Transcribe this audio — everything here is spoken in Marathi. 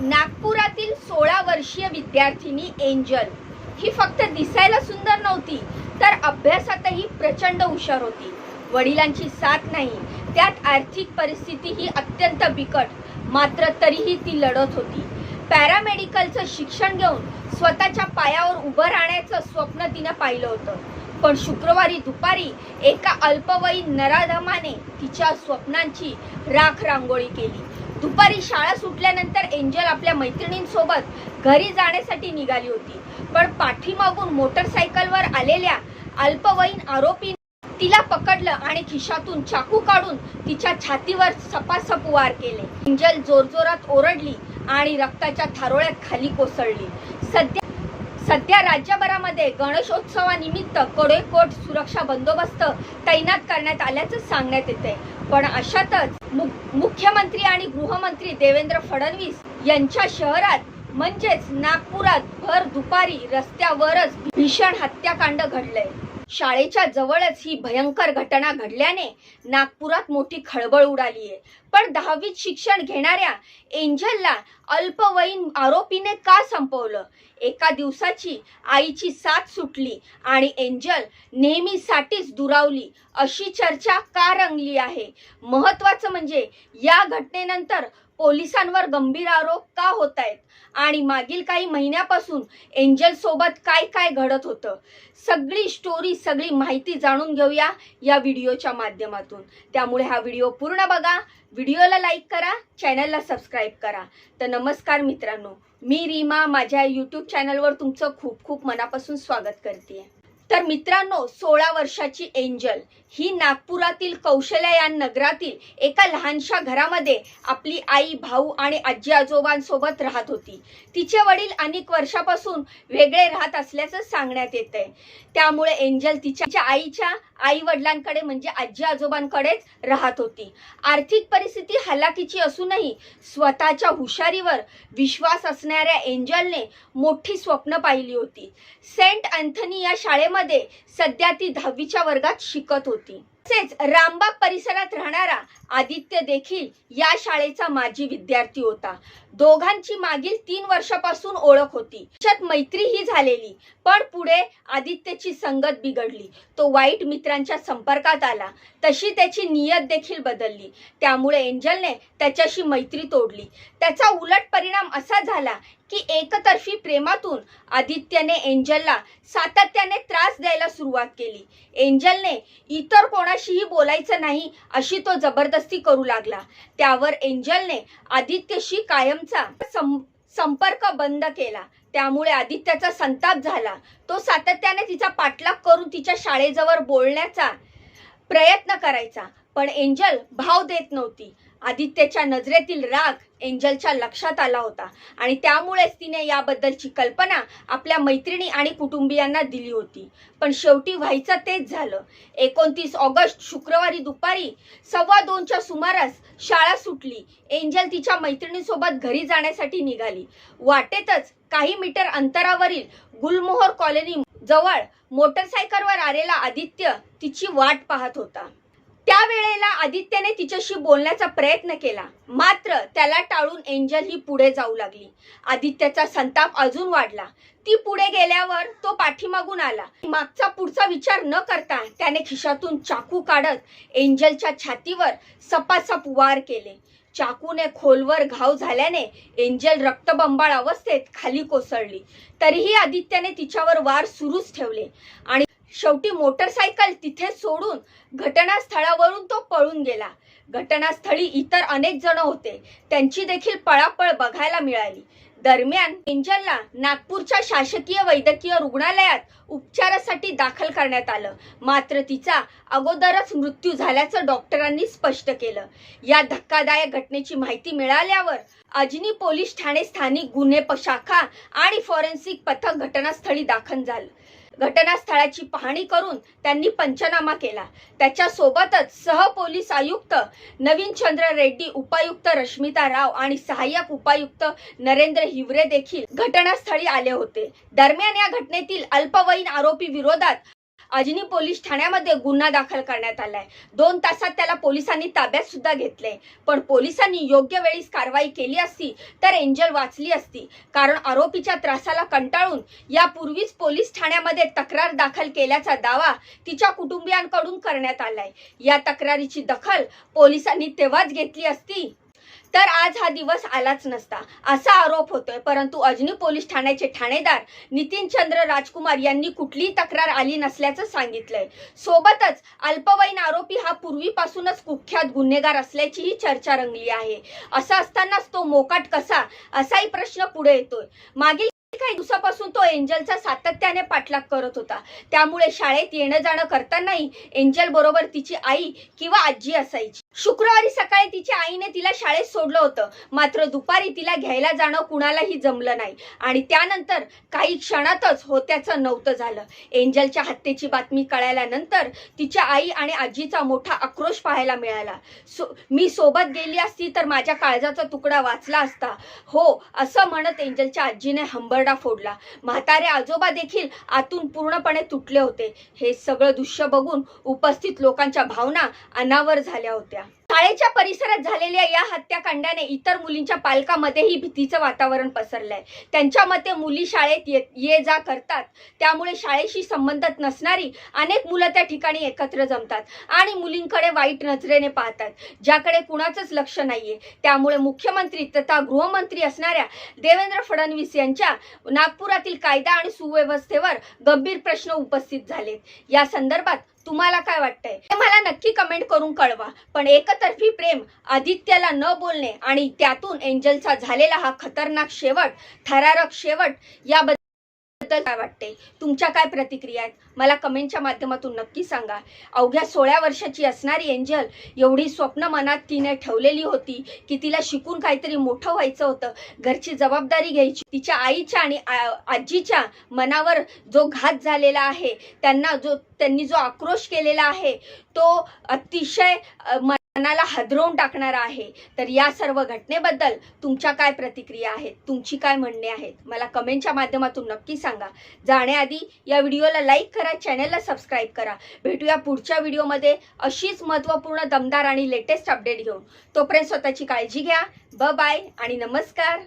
नागपुरातील सोळा वर्षीय विद्यार्थिनी एंजल. ही फक्त दिसायला सुंदर नव्हती तर अभ्यासातही प्रचंड हुशार होती. वडिलांची साथ नाही त्यात आर्थिक परिस्थिती ही अत्यंत बिकट मात्र तरीही ती लढत होती. पॅरामेडिकलचं शिक्षण घेऊन स्वतःच्या पायावर उभं राहण्याचं स्वप्न तिनं पाहिलं होतं. पण शुक्रवारी दुपारी एका अल्पवयीन नराधमाने तिच्या स्वप्नांची राख रांगोळी केली. दुपारी शाळा सुटल्यानंतर एंजल आपल्या मैत्रिणींसोबत घरी जाण्यासाठी निघाली होती. पण पाठीमागून मोटरसायकलवर आलेल्या अल्पवयीन आरोपी तिला पकडलं आणि खिशातून चाकू काढून तिच्या छातीवर सपासप वार केले. एंजल जोरजोरात ओरडली आणि रक्ताच्या थारोळ्यात खाली कोसळली. सध्या सध्या राज्यभरामध्ये गणेशोत्सवानिमित्त कडेकोट सुरक्षा बंदोबस्त तैनात करण्यात आल्याचं सांगण्यात येते पण अशातच मु- मुख्यमंत्री आणि गृहमंत्री देवेंद्र फडणवीस यांच्या शहरात म्हणजेच नागपुरात भर दुपारी रस्त्यावरच भीषण हत्याकांड घडलंय. शाळेच्या जवळच ही भयंकर घटना घडल्याने नागपुरात मोठी खळबळ उडाली आहे. पण दहावीत शिक्षण घेणाऱ्या एंजलला अल्पवयीन आरोपीने का संपवलं? एका दिवसाची आईची साथ सुटली आणि एंजल नेहमीसाठीच दुरावली अशी चर्चा का रंगली आहे? महत्वाचं म्हणजे या घटनेनंतर पोलिसांवर गंभीर आरोप का होत आहेत आणि मागील काही महिन्यापासून एंजल सोबत काय काय घडत होतं? सगळी स्टोरी सगळी माहिती जाणून घेऊया या व्हिडिओच्या माध्यमातून. त्यामुळे हा व्हिडिओ पूर्ण बघा. व्हिडिओला लाईक करा चॅनलला सबस्क्राईब करा. तर नमस्कार मित्रांनो. मी रीमा. माझ्या यूट्यूब चॅनलवर तुमचं खूप खूप मनापासून स्वागत करते तर मित्रांनो सोळा वर्षाची एंजल ही नागपुरातील कौशल्या या नगरातील एका लहानशा घरामध्ये आपली आई भाऊ आणि आजी आजोबांसोबत राहत होती. तिचे वडील अनेक वर्षापासून वेगळे राहत असल्याचं सांगण्यात येत आहे त्यामुळे एंजल तिच्या आईच्या आई वडिलांकडे म्हणजे आजी आजोबांकडेच राहत होती. आर्थिक परिस्थिती हलाखीची असूनही स्वतःच्या हुशारीवर विश्वास असणाऱ्या एंजलने मोठी स्वप्न पाहिली होती. सेंट अँथनी या शाळेमध्ये सध्या ती दहावीच्या वर्गात शिकत होती. तसेच रामबाग परिसरात राहणारा आदित्य देखील या शाळेचा माजी विद्यार्थी होता. दोघांची मागील तीन वर्षापासून ओळख होती. मैत्री ही झालेली पण पुढे आदित्यची संगत बिघडली. तो वाईट मित्रांच्या संपर्कात आला. तशी त्याची नियत देखील बदलली. त्यामुळे एंजलने त्याच्याशी मैत्री तोडली. त्याचा उलट परिणाम असा झाला की एकतर्फी प्रेमातून आदित्यने एंजलला सातत्याने त्रास द्यायला सुरुवात केली. एंजलने इतर कोणाशीही बोलायचं नाही अशी तो जबरदस्ती करू लागला. त्यावर एंजलने आदित्यशी कायमचा सं- संपर्क बंद केला. त्यामुळे आदित्याचा संताप झाला. तो सातत्याने तिचा पाठलाग करून तिच्या शाळेजवळ बोलण्याचा प्रयत्न करायचा. पण एंजल भाव देत नव्हती. आदित्यच्या नजरेतील राग एंजलच्या लक्षात आला होता आणि त्यामुळेच तिने याबद्दलची कल्पना आपल्या मैत्रिणी आणि कुटुंबियांना दिली होती. पण शेवटी व्हायचं तेच झालं. एकोणतीस ऑगस्ट शुक्रवारी दुपारी सव्वा दोनच्या सुमारास शाळा सुटली. एंजल तिच्या मैत्रिणीसोबत घरी जाण्यासाठी निघाली. वाटेतच काही मीटर अंतरावरील गुलमोहर कॉलनी जवळ मोटरसायकलवर आलेला आदित्य तिची वाट पाहत होता. त्यावेळेला आदित्यने तिच्याशी बोलण्याचा प्रयत्न केला. मात्र त्याला टाळून एंजल ही पुढे जाऊ लागली. आदित्यचा संताप अजून वाढला. ती पुढे गेल्यावर तो पाठीमागून आला. मागचा पुढचा विचार न करता त्याने खिशातून चाकू काढत एंजलच्या छातीवर सपासप वार केले. चाकूने खोलवर घाव झाल्याने एंजल रक्तबंबाळ अवस्थेत खाली कोसळली. तरीही आदित्यने तिच्यावर वार सुरूच ठेवले. आणि शेवटी मोटरसायकल तिथे सोडून घटनास्थळावरून तो पळून गेला. घटनास्थळी इतर अनेक जण होते. त्यांची देखील पळापळ बघायला मिळाली. दरम्यान एंजलला नागपूरच्या शासकीय वैद्यकीय रुग्णालयात उपचारासाठी दाखल करण्यात आलं. मात्र तिचा अगोदरच मृत्यू झाल्याचं डॉक्टरांनी स्पष्ट केलं. या धक्कादायक घटनेची माहिती मिळाल्यावर अजनी पोलीस ठाणे स्थानिक गुन्हे शाखा आणि फॉरेन्सिक पथक घटनास्थळी दाखल झालं. घटनास्थळाची पाहणी करून त्यांनी पंचनामा केला. त्याच्यासोबतच सहपोलीस सह पोलीस आयुक्त नवीन चंद्र रेड्डी उपायुक्त रश्मिता राव आणि सहाय्यक उपायुक्त नरेंद्र हिवरे देखील घटनास्थळी आले होते. दरम्यान या घटनेतील अल्पवयीन आरोपी विरोधात अजनी पोलीस ठाण्यामध्ये गुन्हा दाखल करण्यात आलाय. दोन तासात त्याला पोलिसांनी ताब्यात सुद्धा घेतले पण पोलिसांनी योग्य वेळीच कारवाई केली असती तर एंजल वाचली असती. कारण आरोपीच्या त्रासाला कंटाळून यापूर्वीच पोलीस ठाण्यामध्ये तक्रार दाखल केल्याचा दावा तिच्या कुटुंबियांकडून करण्यात आलाय. या तक्रारीची दखल पोलिसांनी तेव्हाच घेतली असती. तर आज हा दिवस आलाच नसता. असा आरोप होतोय. परंतु अजनी पोलीस ठाण्याचे ठाणेदार नितीन चंद्र राजकुमार यांनी कुठलीही तक्रार आली नसल्याचं सांगितलंय. सोबतच अल्पवयीन आरोपी हा पूर्वीपासूनच कुख्यात गुन्हेगार असल्याचीही चर्चा रंगली आहे. असं असतानाच तो मोकाट कसा? असाही प्रश्न पुढे येतोय. मागील काही दिवसापासून तो एंजलचा सातत्याने पाठलाग करत होता. त्यामुळे शाळेत येणं जाणं करतानाही एंजल बरोबर तिची आई किंवा आजी असायची. शुक्रवारी सकाळी तिच्या आईने तिला शाळेत सोडलं होतं. मात्र दुपारी तिला घ्यायला जाणं कुणालाही जमलं नाही. आणि त्यानंतर काही क्षणातच होत्याचं नव्हतं झालं. एंजलच्या हत्येची बातमी कळाल्यानंतर तिच्या आई आणि आजीचा मोठा आक्रोश पाहायला मिळाला. सो मी सोबत गेली असती तर माझ्या काळजाचा तुकडा वाचला असता. हो असं म्हणत एंजलच्या आजीने हंबरडा फोडला. म्हातारे आजोबा देखील आतून पूर्णपणे तुटले होते. हे सगळं दृश्य बघून उपस्थित लोकांच्या भावना अनावर झाल्या होत्या. शाळेच्या परिसरात झालेल्या या हत्याकांडाने इतर मुलींच्या पालकामध्येही भीतीचं वातावरण पसरलंय. त्यांच्या मते मुली शाळेत ये ये जा करतात. त्यामुळे शाळेशी संबंधित नसणारी अनेक मुलं त्या ठिकाणी एकत्र जमतात आणि मुलींकडे वाईट नजरेने पाहतात ज्याकडे कुणाचंच लक्ष नाहीये. त्यामुळे मुख्यमंत्री तथा गृहमंत्री असणाऱ्या देवेंद्र फडणवीस यांच्या नागपुरातील कायदा आणि सुव्यवस्थेवर गंभीर प्रश्न उपस्थित झालेत. या संदर्भात तुम्हाला काय वाटतंय? हे मला नक्की कमेंट करून कळवा. पण एकतर्फी प्रेम आदित्यला न बोलणे आणि त्यातून एंजलचा झालेला हा खतरनाक शेवट थरारक शेवट याबद्दल काय वाटते तुमच्या काय प्रतिक्रिया आहेत? मला कमेंटच्या माध्यमातून नक्की सांगा. अवघ्या सोळा वर्षाची असणारी एंजल एवढी स्वप्न मनात तिने ठेवलेली होती की तिला शिकून काहीतरी मोठं व्हायचं होतं. घरची जबाबदारी घ्यायची. तिच्या आईच्या आणि आजीच्या मनावर जो घात झालेला आहे त्यांना जो त्यांनी जो आक्रोश केलेला आहे तो अतिशय मनाला हादरवून टाकणारा आहे. तर या सर्व घटनेबद्दल तुमच्या काय प्रतिक्रिया आहेत? तुमची काय म्हणणे आहेत? मला कमेंटच्या माध्यमातून नक्की सांगा. जाण्याआधी या व्हिडिओला लाईक करा चॅनलला सबस्क्राईब करा. भेटूया पुढच्या व्हिडिओमध्ये अशीच महत्त्वपूर्ण दमदार आणि लेटेस्ट अपडेट घेऊन. तोपर्यंत स्वतःची काळजी घ्या. ब बाय आणि नमस्कार.